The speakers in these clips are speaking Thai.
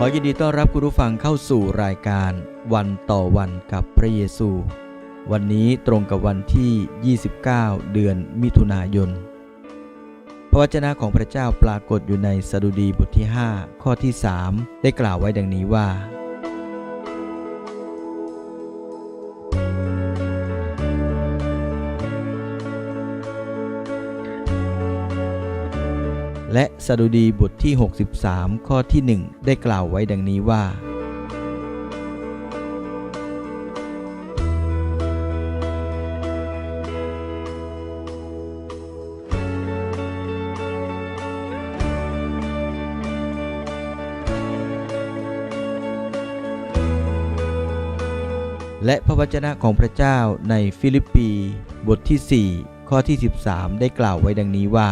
ขอยินดีต้อนรับคุณผู้ฟังเข้าสู่รายการวันต่อวันกับพระเยซู วันนี้ตรงกับวันที่ 29 เดือนมิถุนายน พระวจนะของพระเจ้าปรากฏอยู่ในสดุดีบทที่ 5 ข้อที่ 3 ได้กล่าวไว้ดังนี้ว่า และสดุดีบทที่ 63 ข้อที่ 1 ได้กล่าวไว้ดังนี้ว่า และพระวจนะของพระเจ้าในฟิลิปปี บทที่ 4 ข้อที่ 13 ได้กล่าวไว้ดังนี้ว่า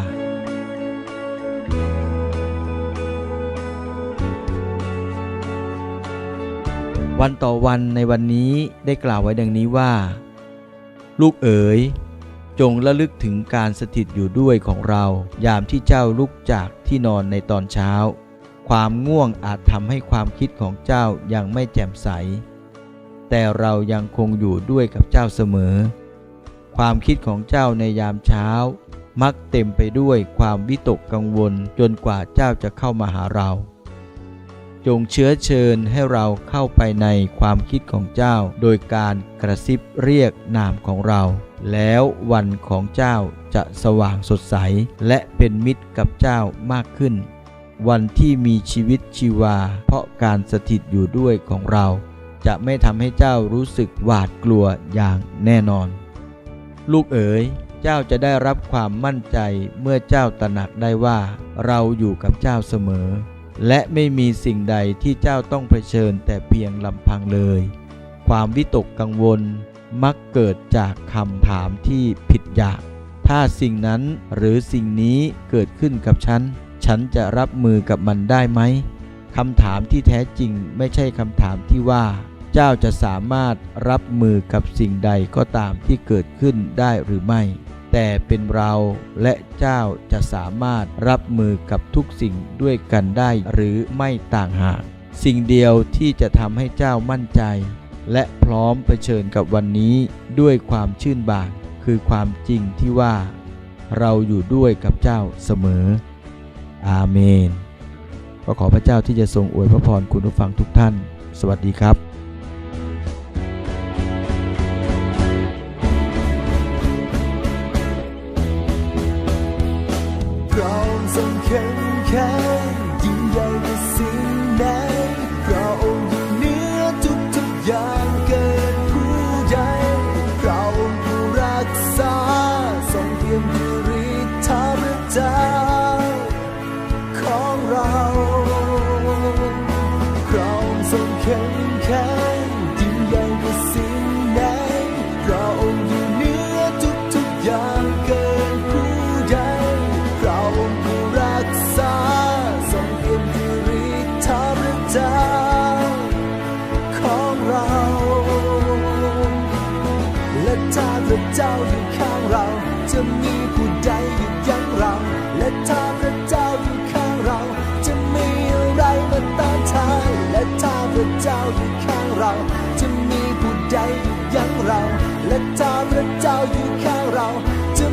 วันต่อวันในวันนี้ได้กล่าวไว้ดังนี้ว่า ลูกเอ๋ย จงระลึกถึงการสถิตอยู่ด้วยของเรา ยามที่เจ้าลุกจากที่นอนในตอนเช้า ความง่วงอาจทำให้ความคิดของเจ้ายังไม่แจ่มใส แต่เรายังคงอยู่ด้วยกับเจ้าเสมอ ความคิดของเจ้าในยามเช้า มักเต็มไปด้วยความวิตกกังวลจนกว่าเจ้าจะเข้ามาหาเรา จงเชื้อเชิญให้เราเข้าไปในความคิดของเจ้า โดยการกระซิบเรียกนามของเรา แล้ววันของเจ้าจะสว่างสดใส และเป็นมิตรกับเจ้ามากขึ้น วันที่มีชีวิตชีวา เพราะการสถิตอยู่ด้วยของเรา จะไม่ทำให้เจ้ารู้สึกหวาดกลัวอย่างแน่นอน ลูกเอ๋ย เจ้าจะได้รับความมั่นใจเมื่อเจ้าตระหนักได้ว่า เราอยู่กับเจ้าเสมอ และไม่มีสิ่งใดที่เจ้าต้องเผชิญแต่เพียงลำพังเลย ความวิตกกังวลมักเกิดจากคำถามที่ผิดอยาก ถ้าสิ่งนั้นหรือสิ่งนี้เกิดขึ้นกับฉัน ฉันจะรับมือกับมันได้ไหมคำถามที่แท้จริงไม่ใช่คำถามที่ว่า เจ้าจะสามารถรับมือกับสิ่งใดก็ตามที่เกิดขึ้นได้หรือไม่ แต่เป็นเราและเจ้าจะสามารถรับมือกับทุกสิ่งด้วยกันได้หรือไม่ต่างหาก สิ่งเดียวที่จะทำให้เจ้ามั่นใจ และพร้อมเผชิญกับวันนี้ด้วยความชื่นบานคือความจริงที่ว่า เราอยู่ด้วยกับเจ้าเสมอ อาเมนก็ขอพระเจ้าที่จะทรงอวยพระพรคุณผู้ฟังทุกท่าน สวัสดีครับ พร้อมทรงเข้มแข็งยิ่งใหญ่ในสิ่งไหนพระองค์อยู่เหนือทุกทุกอย่างเกินผู้ใดพระองค์ผู้รักษาทรงเพียงด้วยฤทธาพระเจ้าของเราพระองค์ทรงเข้มแข็ง จะมีผู้ใดหยุดยั้งเรา และถ้าพระเจ้าอยู่ข้างเรา จะมีอะไรมาต้านทานและถ้าพระเจ้าอยู่ข้างเรา จะมีผู้ใดหยุดยั้งเรา และถ้าพระเจ้าอยู่ข้างเราจะ